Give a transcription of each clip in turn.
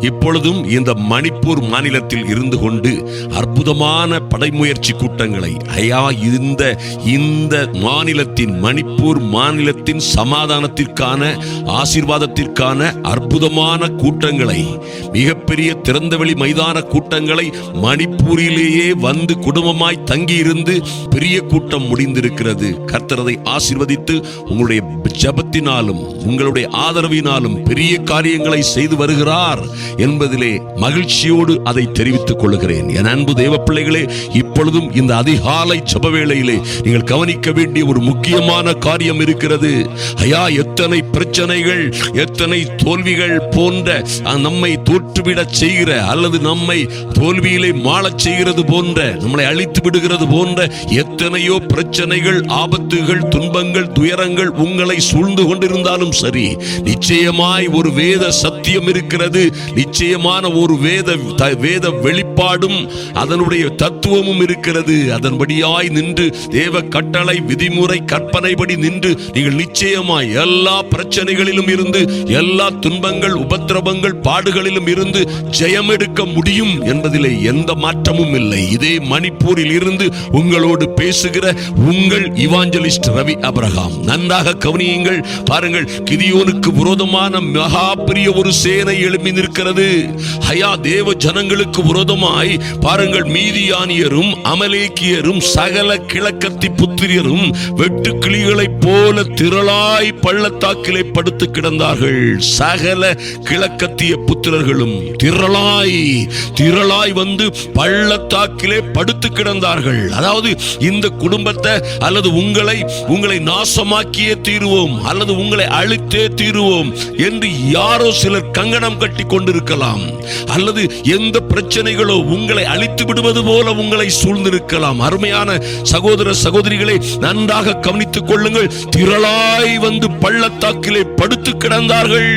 இப்பொழுதும் இந்த மணிப்பூர் மாநிலத்தில் இருந்து கொண்டு அற்புதமான படைமுயற்சி கூட்டங்களை ஐயா இந்த இந்த மாநிலத்தின் மணிப்பூர் மாநிலத்தின் சமாதானத்திற்கான ஆசீர்வாதத்திற்கான அற்புதமான கூட்டங்களை மிகப்பெரிய திறந்தவெளி மைதான கூட்டங்களை மணிப்பூரிலேயே வந்து குடும்பமாய் தங்கி இருந்து பெரிய கூட்டம் முடிந்திருக்கிறது. கர்த்தரதை ஆசிர்வதித்து உங்களுடைய ஜபத்தினாலும் உங்களுடைய ஆதரவினாலும் பெரிய காரியங்களை செய்து வருகிறார். என்பதிலே மகிழ்ச்சியோடு அதை தெரிவித்துக் கொள்கிறேன் என் அன்பு தேவ பிள்ளைகளே இப்பொழுதும் இந்த அதிகாலை ஜப வேளையிலே நீங்கள் கவனிக்க வேண்டிய ஒரு முக்கியமான காரியம் இருக்கிறது. ஐயா எத்தனை பிரச்சனைகள் எத்தனை தோல்விகள் போன்ற நம்மை தோற்றுவிட செய்கிற அல்லது நம்மை தோல்வியிலே மாளச் செய்கிறது போன்ற நம்மளை அழித்து விடுகிறது போன்ற எத்தனையோ பிரச்சனைகள் ஆபத்துகள் துன்பங்கள் துயரங்கள் உங்களை சூழ்ந்து கொண்டிருந்தாலும் சரி நிச்சயமாய் ஒரு வேத சத்தியம் இருக்கிறது. நிச்சயமான ஒரு வேத வேத வெளிப்பாடும் அதனுடைய தத்துவமும் இருக்கிறது. அதன்படியாய் நின்று தேவ கட்டளை விதிமுறை கற்பனைப்படி நின்று நீங்கள் நிச்சயமாய் எல்லா பிரச்சனைகளிலும் இருந்து எல்லா துன்பங்கள் உபத்திரவங்கள் பாடுகளிலும் இருந்து ஜெயம் எடுக்க முடியும் என்பதிலே எந்த மாற்றமும் இல்லை. இதே மணிப்பூரில் இருந்து உங்களோடு பேசுகிற உங்கள் இவாஞ்சலிஸ்ட் ரவி அப்ரஹாம். நன்றாக கவனியுங்கள் பாருங்கள் கிதியோனுக்கு விரோதமான மகா பெரிய ஒரு சேனை எழுப்பி நிற்கிறது. இருக்கிறது. ஹயா தேவ ஜனங்களுக்கு விரோதமாய் பாருங்கள் மீதியானியரும் அமலேக்கியரும் சகல கிழக்கத்தி புத்திரியரும் வெட்டு கிளிகளைப் போல திரளாய் பள்ளத்தாக்கிலே படுத்து கிடந்தார்கள். சகல கிழக்கத்திய புத்திரர்களும் திரளாய் திரளாய் வந்து பள்ளத்தாக்கிலே படுத்து கிடந்தார்கள். அதாவது இந்த குடும்பத்தை அல்லது உங்களை உங்களை நாசமாக்கியே தீருவோம் அல்லது உங்களை அழித்தே தீருவோம் என்று யாரோ சிலர் கங்கணம் கட்டி கொண்டிருக்கலாம் அல்லது எந்த பிரச்சனைகளோ உங்களை அழித்து விடுவது போல உங்களை சூழ்ந்திருக்கலாம். அருமையான சகோதர சகோதரிகளை நன்றாக கவனித்துக் கொள்ளுங்கள். திரளாய் வந்து பள்ளத்தாக்கிலே படுத்து கிடந்தார்கள்.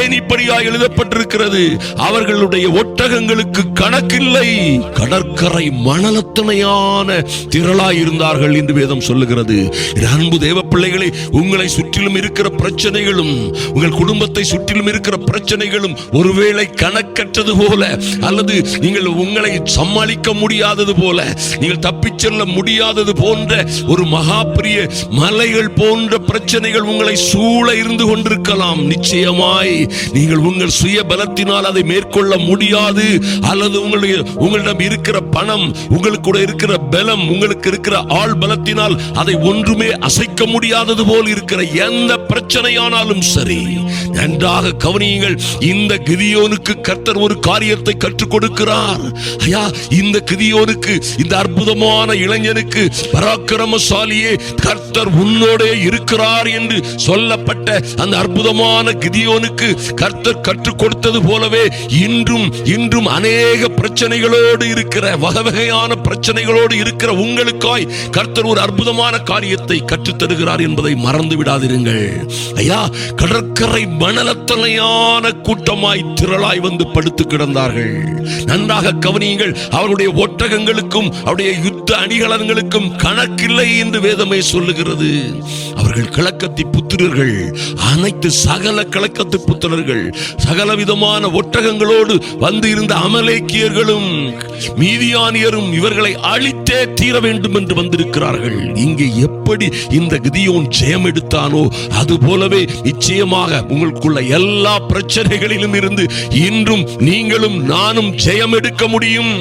ஏன் இப்படியா எழுதப்பட்டிருக்கிறது? அவர்களுடைய ஒட்டகங்களுக்கு கணக்கில்லை. கடற்கரை மணலத்தனையான திரளாய் இருந்தார்கள் என்று வேதம் சொல்லுகிறது. அன்பு தேவ பிள்ளைகளை உங்களை சுற்றிலும் இருக்கிற பிரச்சனைகளும் உங்கள் குடும்பத்தை சுற்றிலும் இருக்கிற பிரச்சனைகளும் ஒருவே ஒருவேளை கணக்கற்றது போல அல்லது நீங்கள் உங்களை சமாளிக்க முடியாதது போல நீங்கள் தப்பிச் செல்ல முடியாதது போன்ற ஒரு மகா பெரிய மலைகள் போன்ற பிரச்சனைகள் உங்களை சூழ இருந்து கொண்டிருக்கலாம். நிச்சயமாய் நீங்கள் உங்கள் சுய பலத்தினால் அதை மேற்கொள்ள முடியாது அல்லது உங்களுடைய உங்களிடம் இருக்கிற பணம் உங்களுக்கு கூட இருக்கிற பலம் உங்களுக்கு இருக்கிற ஆள் பலத்தினால் அதை ஒன்றுமே அசைக்க முடியாதது போல் இருக்கிற எந்த பிரச்சனையானாலும் சரி. நன்றாக கவனியுங்கள் இந்த கிதியோனுக்கு கர்த்தர் ஒரு காரியத்தை கற்றுக் கொடுக்கிறார். ஐயா இந்த கிதியோனுக்கு இந்த அற்புதமான இளைஞனுக்கு பராக்கிரமசாலியே கர்த்தர் உன்னோடே இருக்கிறார் என்று சொல்லப்பட்ட அந்த அற்புதமான கிதியோனுக்கு கர்த்தர் கற்றுக் கொடுத்தது போலவே இன்றும் இன்றும் அநேக பிரச்சனைகளோடு இருக்கிற வகை வகையான பிரச்சனைகளோடு இருக்கிற உங்களுக்காய் கர்த்தர் ஒரு அற்புதமான காரியத்தை கற்றுத் தருகிறார் என்பதை மறந்து விடாதிருங்கள். ஐயா கடற்கரை மணலத்தனையான கூட்டமாய் திரளாய் வந்து படுத்து கிடந்தார்கள். நன்றாக கவனியுங்கள் அவருடைய ஒட்டகங்களுக்கும் அவருடைய யுத்த அணிகலன்களுக்கும் கணக்கில்லை என்று வேதமே சொல்லுகிறது. அவர்கள் கிழக்கத்தி புத்திரர்கள் அனைத்து சகல கிழக்கத்து புத்திரர்கள் சகல விதமான ஒட்டகங்களோடு வந்து இருந்த அமலேக்கியர்களும் மீதியானியரும் இவர்களை அழித்தே தீர வேண்டும் என்று வந்திருக்கிறார்கள். இங்கே எப்படி இந்த கிதியோன் ஜெயம் எடுத்தானோ அது போலவே நிச்சயமாக உங்களுக்குள்ள எல்லா பிரச்சனைகளிலும் இருந்து இன்றும் நீங்களும் நானும் ஜெயம் எடுக்க முடியும்.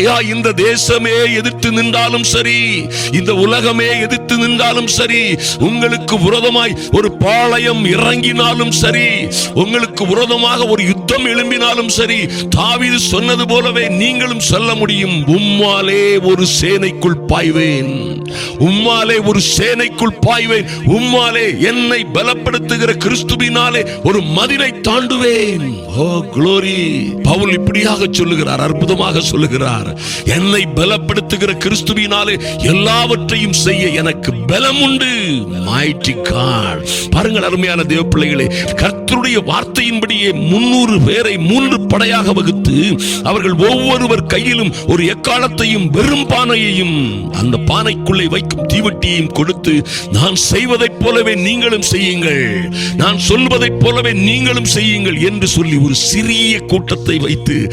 ஐயா இந்த தேசமே எதிர்த்து நின்றாலும் சரி இந்த உலகமே எதிர்த்து நின்றாலும் சரி உங்களுக்கு விரோதமாய் ஒரு பாளையம் இறங்கினாலும் சரி உங்களுக்கு விரோதமாக ஒரு யுத்தம் எழும்பினாலும் சரி தாவிது சொன்னது போலவே நீங்களும் சொல்ல முடியும். உம்மாலே ஒரு சேனைக்குள் பாய்வேன். உம்மாலே ஒரு சேனைக்குள் பாய்வேன். உம்மாலே என்னை பலப்படுத்துகிற கிறிஸ்துவினாலே ஒரு மதிலை தாண்டுவேன். ஓ குளோரி. பவுல் இப்படியாக சொல்லுகிறார் அற்புதமாக சொல்லுகிறார். என்னை பலப்படுத்துகிற கிறிஸ்துவினாலே எல்லாவற்றையும் செய்ய எனக்கு பலம் உண்டு mighty God. பாருங்கள் அருமையான தேவ பிள்ளைகளே கர்த்தருடைய வார்த்தையின்படியே முன்னூறு பேரை மூன்று படையாக வகுத்து அவர்கள் ஒவ்வொருவர் கையிலும் ஒரு எக்காலத்தையும் வெறும் பானையையும் அந்த பானைக்குள்ளே வைக்கும் தீவட்டியையும் கொடுத்து நான் செய்வதைப் போலவே நீங்களும் செய்யுங்கள். நான் சொல்வதைப் போலவே நீங்களும் செய்யுங்கள் என்று சொல்லி ஒரு சிறிய கூட்டத்தை வைத்து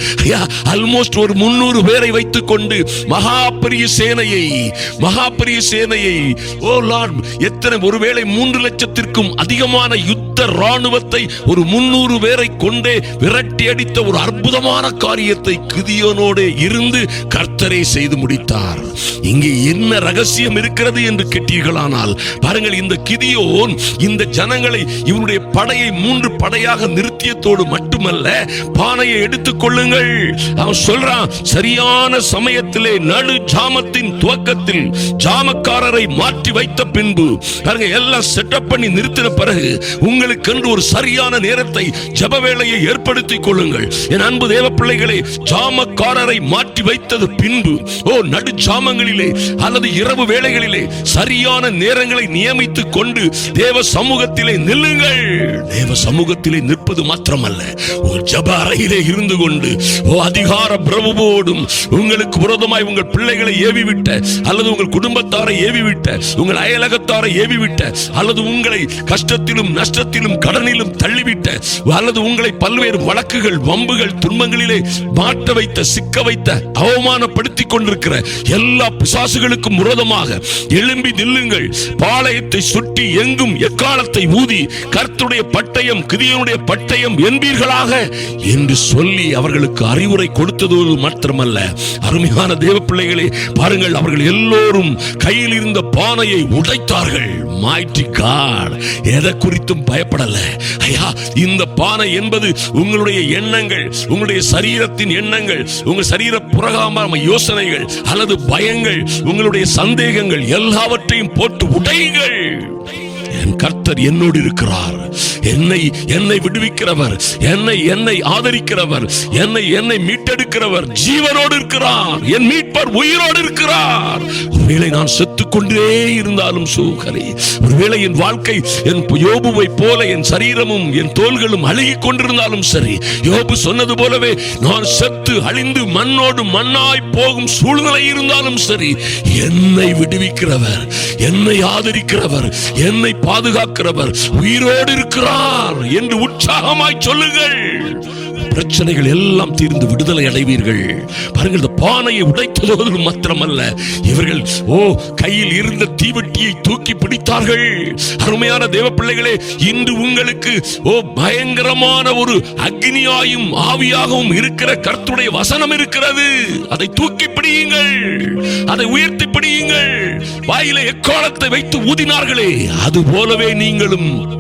ஆல்மோஸ்ட் ஒரு முன்னூறு பேரை வைத்துக் கொண்டு மகா பெரிய சேனையை மகா பெரிய சேனையை ஓ லார்ட் எத்தனை ஒருவேளை மூன்று லட்சத்திற்கும் அதிகமான யுத்த ராணுவத்தை ஒரு முன்னூறு பேரை கொண்டே விரட்டி அடித்த ஒரு அற்புதமான காரியத்தை கிதியோனோடு இருந்து கர்த்தரை செய்து முடித்தார். இங்கே என்ன ரகசியம் இருக்கிறது என்று கேட்டீர்களானால் பாருங்கள் இந்த கிதியோன் இந்த ஜனங்களை இவனுடைய படையை மூன்று படையாக நிறுத்தியத்தோடு மட்டுமல்ல பானையை எடுத்துக் கொள்ளுங்கள். அவன் சொல்றான் சரியான சமயத்திலே நடு ஜாமத்தின் துவக்கத்தில் ஜாமக்காரரை மாற்றி வைத்த பின்பு பாருங்க எல்லாம் செட்டப் பண்ணி நிறுத்தின பிறகு உங்கள் உங்களுக்கென்று ஒரு சரியான நேரத்தை ஜப வேளையை ஏற்படுத்திக் கொள்ளுங்கள். என் அன்பு தேவ பிள்ளைகளை ஜாமக்காரரை மாற்றி வைத்தது பின்பு ஓ நடு ஜாமங்களிலே அல்லது இரவு வேளைகளிலே சரியான நேரங்களை நியமித்துக் கொண்டு தேவ சமூகத்திலே நில்லுங்கள். தேவ சமூகத்திலே நிற்பது மாத்திரமல்ல. ஒரு ஜப அறையிலே இருந்து கொண்டு ஓ அதிகார பிரபுவோடும் உங்களுக்கு விரோதமாய் உங்கள் பிள்ளைகளை ஏவி விட்ட அல்லது உங்கள் குடும்பத்தாரை ஏவி விட்ட உங்கள் அயலகத்தாரை ஏவி விட்ட அல்லது உங்களை கஷ்டத்திலும் நஷ்டத்திலும் கடனிலும் தள்ளிவிட்ட அல்லது உங்களை பல்வேறு வழக்குகள் வம்புகள் துன்பங்களிலே மாற்ற வைத்த சிக்க வைத்த அவமானப்படுத்திக் கொண்டிருக்கிற எல்லா பிசாசுகளுக்கும் விரோதமாக எழும்பி நில்லுங்கள். பாளையத்தை சுற்றி எங்கும் எக்காலத்தை ஊதி கர்த்துடைய பட்டயம் கிதியனுடைய பட்டயம் என்பீர்களாக என்று சொல்லி அவர்களுக்கு அறிவுரை கொடுத்ததோடு மாத்திரமல்ல. அருமையான தேவ பிள்ளைகளே பாருங்கள் அவர்கள் எல்லோரும் கையில் இருந்த பானையை உடைத்தார்கள். Mighty God. எதை குறித்தும் பயப்படல. ஐயா இந்த பானை என்பது உங்களுடைய எண்ணங்கள் உங்களுடைய சரீரத்தின் எண்ணங்கள் உங்கள் சரீர புறகாம யோசனைகள் அல்லது பயங்கள் உங்களுடைய சந்தேகங்கள் எல்லாவற்றையும் போட்டு உடைகள் என் கர்த்தர் என்னோடு இருக்கிறார். என்னை என்னை விடுவிக்கிறவர். என்னை என்னை ஆதரிக்கிறவர். என்னை என்னை மீட்டெடுக்கிறவர். ஜீவனோடு இருக்கிறார். என் மீட்பர் உயிரோடு இருக்கிறார். ஒருவேளை நான் செத்துக் கொண்டே இருந்தாலும் சூகரே. ஒருவேளை என் வாழ்க்கை என் யோபுவை போல என் சரீரமும் என் தோள்களும் அழுகி கொண்டிருந்தாலும் சரி. யோபு சொன்னது போலவே நான் செத்து அழிந்து மண்ணோடு மண்ணாய் போகும் சூழ்நிலை இருந்தாலும் சரி. என்னை விடுவிக்கிறவர். என்னை ஆதரிக்கிறவர். என்னை பாதுகாக்க இருக்கிறவர் உயிரோடு இருக்கிறார் என்று உற்சாகமாய் சொல்லுங்கள். பிரச்சனைகள் எல்லாம் தீர்ந்து விடுதலை அடைவீர்கள். பாருங்கள் இந்த பானையை உடைத்ததோடு மாத்திரமல்ல. இவர்கள் ஓ கையில் இருந்த தீவெட்டியை தூக்கி பிடித்தார்கள். அருமையான தேவ பிள்ளைகளே இன்று உங்களுக்கு ஓ பயங்கரமான ஒரு அக்னியாயும் ஆவியாகவும் இருக்கிற கர்த்துடைய வசனம் இருக்கிறது. அதை தூக்கி பிடியுங்கள். அதை உயர்த்தி பிடியுங்கள். வாயில எக்காலத்தை வைத்து ஊதினார்களே. அது போலவே நீங்களும்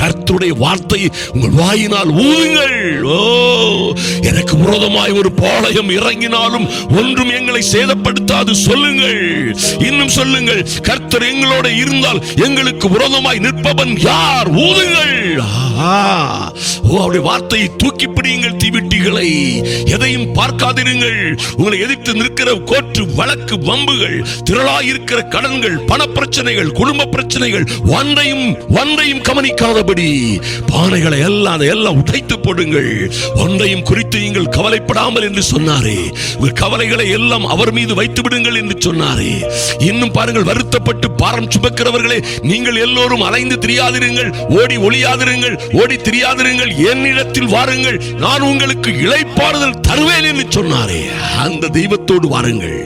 கர்த்தருடைய வார்த்தையை உங்கள் வாயினால் ஊதுங்கள். ஓ எனக்கு விரோதமாய் ஒரு பாளையம் இறங்கினாலும் ஒன்றும் எங்களை சேதப்படுத்தாது. சொல்லுங்கள். இன்னும் சொல்லுங்கள். கர்த்தர் எங்களோட இருந்தால் எங்களுக்கு விரோதமாய் நிற்பவன் யார்? ஊதுங்கள். ஓ அவருடைய வார்த்தையை தூக்கி பிடியுங்கள் தீவிட்டிகளை. எதையும் பார்க்காதிருங்கள். உங்களை எதிர்த்து நிற்கிற கோற்று வழக்கு வம்புகள் திரளாய் இருக்கிற கடன்கள் பண பிரச்சனைகள் குடும்ப பிரச்சனைகள் ஒன்றையும் ஒன்றையும் கவனிக்காதபடி பானைகளை எல்லாம் அதை எல்லாம் உடைத்து போடுங்கள். ஒன்றையும் குறித்து நீங்கள் கவலைப்படாமல் என்று சொன்னாரே. உங்கள் கவலைகளை எல்லாம் அவர் மீது வைத்து விடுங்கள் என்று சொன்னாரே. இன்னும் பாருங்கள் வருத்தப்பட்டு பாரம் சுமக்கிறவர்களே நீங்கள் எல்லோரும் அலைந்து திரியாதிருங்கள் ஓடி ஒளியாதிருங்கள் ஓடி திரியாதிருங்கள் என்னிடத்தில் வாருங்கள் நான் உங்களுக்கு இழைப்பாறுதல் தருவேன் என்று சொன்னாரே. அந்த தெய்வத்தோடு வாருங்கள்.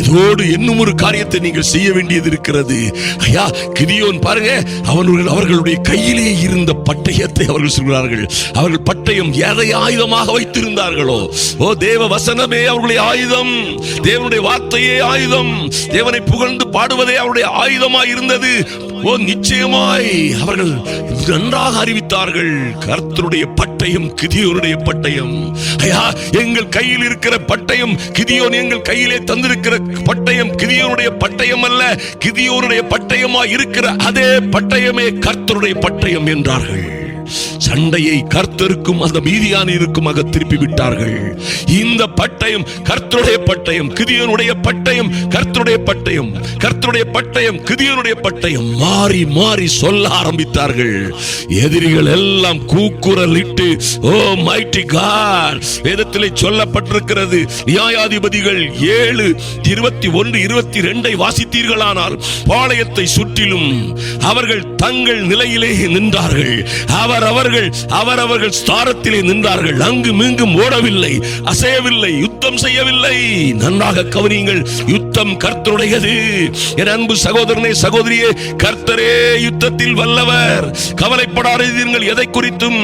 இதோடு இன்னும் ஒரு காரியத்தை நீங்கள் செய்ய வேண்டியது இருக்கிறது. ஐயா கிதியோன் பாருங்க அவர்கள் அவர்களுடைய கையிலே இருந்த பட்டயத்தை அவர்கள் சொல்கிறார்கள். அவர்கள் பட்டயம் எதை ஆயுதமாக வைத்திருந்தார்களோ? ஓ தேவ வசனமே அவர்களுடைய ஆயுதம் தேவனுடைய வார்த்தையே ஆயுதம். தேவனை புகழ்ந்து பாடுவதே அவருடைய ஆயுதமாய் இருந்தது ஓ நிச்சயமாய் அவர்கள் நன்றாக அறிவித்தார்கள். கர்த்தருடைய பட்டயம் கிதியோருடைய கிதியோனுடைய பட்டயம். ஐயா எங்கள் கையில் இருக்கிற பட்டயம் கிதியோன் எங்கள் கையிலே தந்திருக்கிற பட்டயம் கிதியோனுடைய பட்டயம் அல்ல. கிதியோனுடைய பட்டயமா இருக்கிற அதே பட்டயமே கர்த்தருடைய பட்டயம் என்றார்கள். சண்டையை கர்த்தருக்கும் அந்த மீதியானிருக்குமாக திருப்பி விட்டார்கள் இந்த பட்டயம் கர்த்தருடைய பட்டயம் கிதியனுடைய பட்டயம் கர்த்தருடைய பட்டயம் கர்த்தருடைய பட்டயம் கிதியனுடைய பட்டயம் மாறி மாறி சொல்ல ஆரம்பித்தார்கள். எதிரிகள் எல்லாம் கூக்குரலிட்டு ஓ மைட்டி கார் வேதத்திலே சொல்லப்பட்டிருக்கிறது. நியாயாதிபதிகள் ஏழு இருபத்தி ஒன்று இருபத்தி ரெண்டை வாசித்தீர்களானால் பாளையத்தை சுற்றிலும் அவர்கள் தங்கள் நிலையிலே நின்றார்கள். அவர் அவரவர்கள் அவரவர்கள் அவர்கள் ஸ்தானத்திலே நின்றார்கள். அங்கு மீங்கும் ஓடவில்லை அசையவில்லை யுத்தம் செய்யவில்லை. நன்றாக கவனியுங்கள் யுத்தம் கர்த்தருடையது. என் அன்பு சகோதரனே சகோதரியே கர்த்தரே யுத்தத்தில் வல்லவர். கவலைப்படாதீர்கள் எதை குறித்தும்.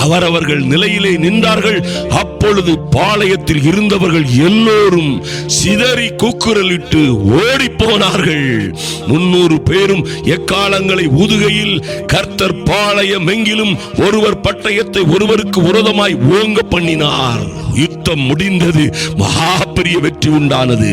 அவரவர்கள் நிலையிலே நின்றார்கள். அப்பொழுது பாளையத்தில் இருந்தவர்கள் எல்லோரும் சிதறி கூக்குரலிட்டு ஓடி போனார்கள் முன்னூறு பேரும் எக்காலங்களை உதுகையில் கர்த்தர் பாளையம் எங்கிலும் ஒருவர் பட்டயத்தை ஒருவருக்கு விரோதமாய் ஓங்க பண்ணினார். யுத்தம் முடிந்தது. மகா மிகப்பெரிய வெற்றி உண்டானது.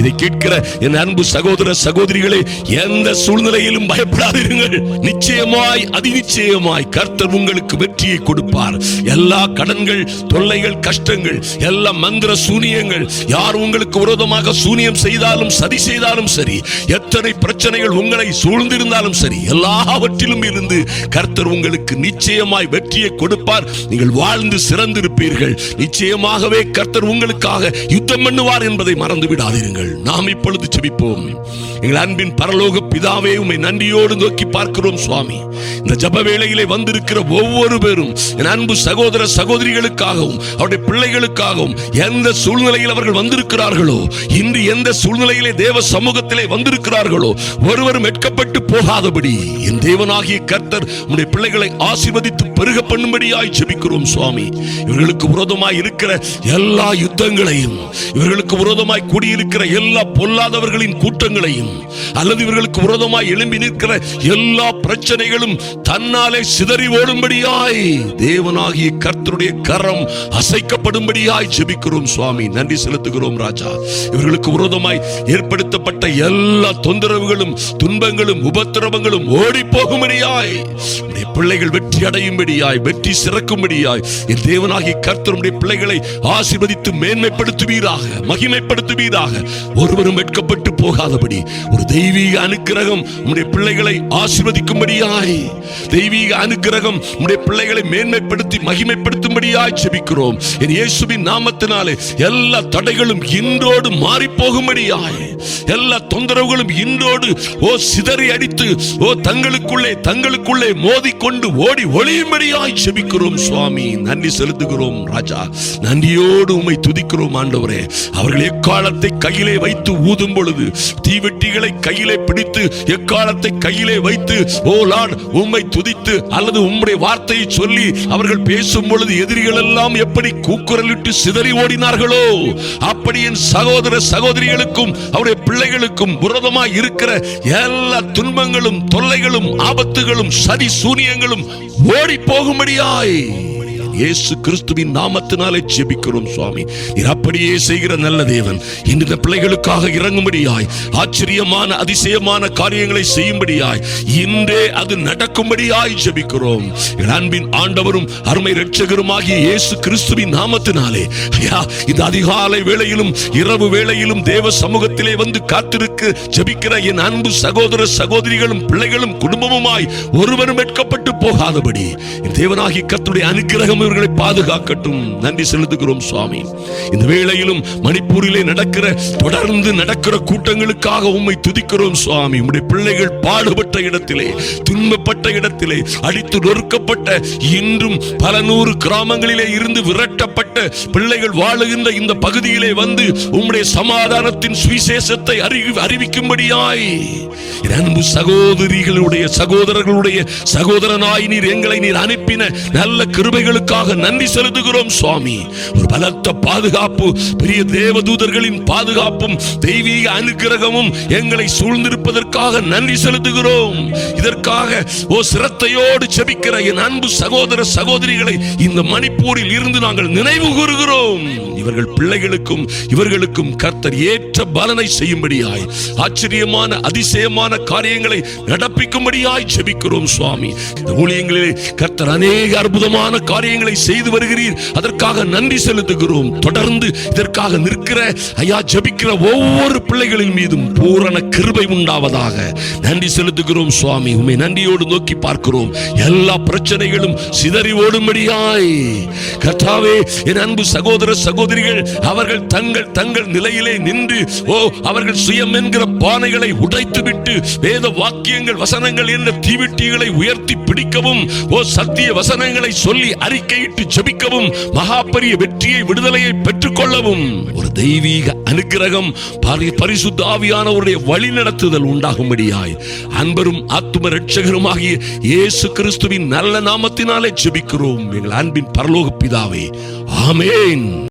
இதை கேட்கிற என் அன்பு சகோதர சகோதரிகளே எந்த சூழ்நிலையிலும் பயப்படாதீர்கள் நிச்சயமாய் அதிநிச்சயமாய் கர்த்தர் உங்களுக்கு வெற்றியை கொடுப்பார். எல்லா கடன்கள் தொல்லைகள் கஷ்டங்கள் எல்லா மந்திர சூனியங்கள் யார் உங்களுக்கு விரோதமாக சூனியம் செய்தாலும் சதி செய்தாலும் சரி எத்தனை பிரச்சனைகள் உங்களை சூழ்ந்திருந்தாலும் சரி எல்லாவற்றிலும் இருந்து கர்த்தர் உங்களுக்கு நிச்சயமாய் வெற்றியை கொடுப்பார். நீங்கள் வாழ்ந்து சிறந்திருப்பீர்கள். நிச்சயமாகவே கர்த்தர் உங்களுக்காக யுத்தம் பண்ணுவார் என்பதை மறந்து விடாதீர்கள் நாம் இப்பொழுது செபிப்போம் எங்கள் அன்பின் பரலோக பிதாவே உம்மை நன்றியோடு நோக்கி பார்க்கிறோம் சுவாமி. இந்த ஜப வேளையிலே வந்திருக்கிற ஒவ்வொரு பேரும் என் அன்பு சகோதர சகோதரிகளுக்காகவும் அவருடைய பிள்ளைகளுக்காகவும் எந்த சூழ்நிலையில் அவர்கள் வந்திருக்கிறார்களோ இன்று எந்த சூழ்நிலையிலே தேவ சமூகத்திலே வந்திருக்கிறார்களோ ஒருவரும் எட்கப்பட்டு போகாதபடி என் தேவனாகிய கர்த்தர் உன்னுடைய பிள்ளைகளை ஆசிர்வதித்து பெருக பண்ணும்படியாய் செபிக்கிறோம் சுவாமி. இவர்களுக்கு விரோதமாய் இருக்கிற எல்லா யுத்தங்களையும் இவர்களுக்கு விரோதமாய் கூடியிருக்கிற எல்லா பொல்லாதவர்களின் கூட்டங்களையும் அல்லது இவர்களுக்கு விரோதமாய் எழும்பி நிற்கிற எல்லா பிரச்சனைகளும் தன்னாலே சிதறி ஓடும்படியாய் தேவனாகிய கர்த்தருடைய கரம் அசைக்கப்படும்படியாய் ஜெபிக்கிறோம் சுவாமி. நன்றி செலுத்துகிறோம் ராஜா. இவர்களுக்கு விரோதமாய் ஏற்படுத்தப்பட்ட எல்லா தொந்தரவுகளும் துன்பங்களும் உபத்திரவங்களும் ஓடி போகும்படியாய் பிள்ளைகள் வெற்றி அடையும்படியாய் வெற்றி சிறக்கும்படியாய் என் தேவனாகிய கர்த்தருடைய பிள்ளைகளை ஆசிர்வதித்து மேன்மைப்படுத்துவீராக. மகிமைப்படுத்துவீராக மகிமைப்படுத்துவீராக. ஒருவரும் வெட்கப்பட்டு போகாதபடி. ஒரு தெய்வீக அனுக்கிரகம் உடைய பிள்ளைகளை ஆசிர்வதிக்கும்படியாய். தெய்வீக அனுக்கிரகம் உடைய பிள்ளைகளை மேன்மைப்படுத்தி மகிமைப்படுத்தும்படியாய் செபிக்கிறோம் என் இயேசுவின் நாமத்தினாலே எல்லா தடைகளும் இன்றோடு மாறி போகும்படியாய் எல்லா தொந்தரவுகளும் இன்றோடு ஓ சிதறி அடித்து ஓ தங்களுக்குள்ளே தங்களுக்குள்ளே மோதிக்கொண்டு ஓடி ஒளியும்படியாய் செபிக்கிறோம் சுவாமி. நன்றி செலுத்துகிறோம் ராஜா. நன்றியோடு உம்மை துதிக்கிறோம் ஆண்டவரே. அவர்கள் எக்காலத்தை கையிலே வைத்து ஊதும் பொழுது தீவெட்டிகளை கையிலே பிடித்து எக்காலத்தை கையிலே வைத்து ஓ லார்ட் உம்மை துதித்து அல்லது உம்முடைய வார்த்தையை சொல்லி அவர்கள் பேசும் பொழுது எதிரிகள் எல்லாம் எப்படி கூக்குரலிட்டு சிதறி ஓடினார்களோ அப்படி என் சகோதர சகோதரிகளுக்கும் அவருடைய பிள்ளைகளுக்கும் விரோதமாய் இருக்கிற எல்லா துன்பங்களும் தொல்லைகளும் ஆபத்துகளும் சதி சூனியங்களும் ஓடி போகும்படியாய். இயேசு கிறிஸ்துவின் நாமத்தினாலே ஜெபிக்கிறோம் சுவாமி. நீர் அப்படியே செய்கிற நல்ல தேவன். இன்று இந்த பிள்ளைகளுக்காக இறங்கும்படியாய் ஆச்சரியமான அதிசயமான காரியங்களை செய்யும்படியாய் இன்றே அது நடக்கும்படியாய் ஜெபிக்கிறோம். அன்பின் ஆண்டவரும் அருமை ரட்சகருமாகிய இயேசு கிறிஸ்துவின் நாமத்தினாலே ஐயா இந்த அதிகாலை வேளையிலும் இரவு வேளையிலும் தேவ சமூகத்திலே வந்து காத்திருக்கு ஜெபிக்கிற என் அன்பு சகோதர சகோதரிகளும் பிள்ளைகளும் குடும்பமுமாய் ஒருவரும் வெட்கப்பட்டு போகாதபடி தேவனாகி கத்துடைய அனுகிரகம் இவர்களை பாதுகாக்கட்டும். நன்றி செலுத்துகிறோம் சுவாமி. இந்த வேளையிலும் மணிப்பூரிலே நடக்கிற தொடர்ந்து நடக்கிற கூட்டங்களுக்காக உம்மை துதிக்கிறோம் சுவாமி. உடைய பிள்ளைகள் பாடுபட்ட இடத்திலே துன்பப்பட்ட இடத்திலே அடித்து நொறுக்கப்பட்ட இன்றும் பல நூறு கிராமங்களிலே இருந்து விரட்டப்பட்ட பிள்ளைகள் வாழுகின்ற இந்த பகுதியிலே வந்து உம்முடைய சமாதானத்தின் சுவிசேஷத்தை அறிவி அறிவிக்கும்படியாய். அன்பு சகோதரிகளுடைய சகோதரர்களுடைய சகோதரனாய் நீர் எங்களை நீர் அனுப்பின நல்ல உமக்காக நன்றி செலுத்துகிறோம் சுவாமி. ஒரு பலத்த பாதுகாப்பு பெரிய தேவதூதர்களின் பாதுகாப்பும் தெய்வீக அனுகிரகமும் எங்களை சூழ்ந்திருப்பதற்காக நன்றி செலுத்துகிறோம். இதற்காக ஓ சிரத்தையோடு செபிக்கிற என் அன்பு சகோதர சகோதரிகளை இந்த மணிப்பூரில் இருந்து நாங்கள் நினைவு கூறுகிறோம். இவர்கள் பிள்ளைகளுக்கும் இவர்களுக்கும் கர்த்தர் ஏற்ற பலனை செய்யும்படியாய் ஆச்சரியமான அதிசயமான காரியங்களை நடப்பிக்கும்படியாய் செபிக்கிறோம் சுவாமி. இந்த ஊழியங்களிலே கர்த்தர் அநேக அற்புதமான காரியங்கள் செய்து வருகிறீர். அதற்காக நன்றி செலுத்துகிறோம். தொடர்ந்து இதற்காக நிற்கிற ஐயா ஜபிக்கிற ஒவ்வொரு பிள்ளைகளின் மீதும் பூரண கிருபை உண்டாவதாக நன்றி செலுத்துகிறோம் சுவாமி. உண்மை நன்றியோடு நோக்கி பார்க்கிறோம். எல்லா பிரச்சனைகளும் சிதறி ஓடும்படியாய். கர்த்தாவே என் அன்பு சகோதர சகோதரிகள் அவர்கள் தங்கள் தங்கள் நிலையிலே நின்று ஓ அவர்கள் சுயம் என்கிற பானைகளை உடைத்துவிட்டு வேத வாக்கியங்கள் வசனங்கள் என்ற தீவிட்டிகளை உயர்த்தி பிடிக்கவும் ஓ சத்திய வசனங்களை சொல்லி அறிக்கை அறிக்கையிட்டு ஜபிக்கவும் மகா பெரிய வெற்றியை விடுதலையை பெற்றுக்கொள்ளவும். ஒரு தெய்வீக அனுக்கிரகம் பரிசுத்த ஆவியானவருடைய வழி நடத்துதல் உண்டாகும்படியாய் அன்பரும் ஆத்தும ரட்சகருமாகிய இயேசு கிறிஸ்துவின் நல்ல நாமத்தினாலே ஜெபிக்கிறோம். எங்கள் அன்பின் பரலோக பிதாவே. ஆமேன்.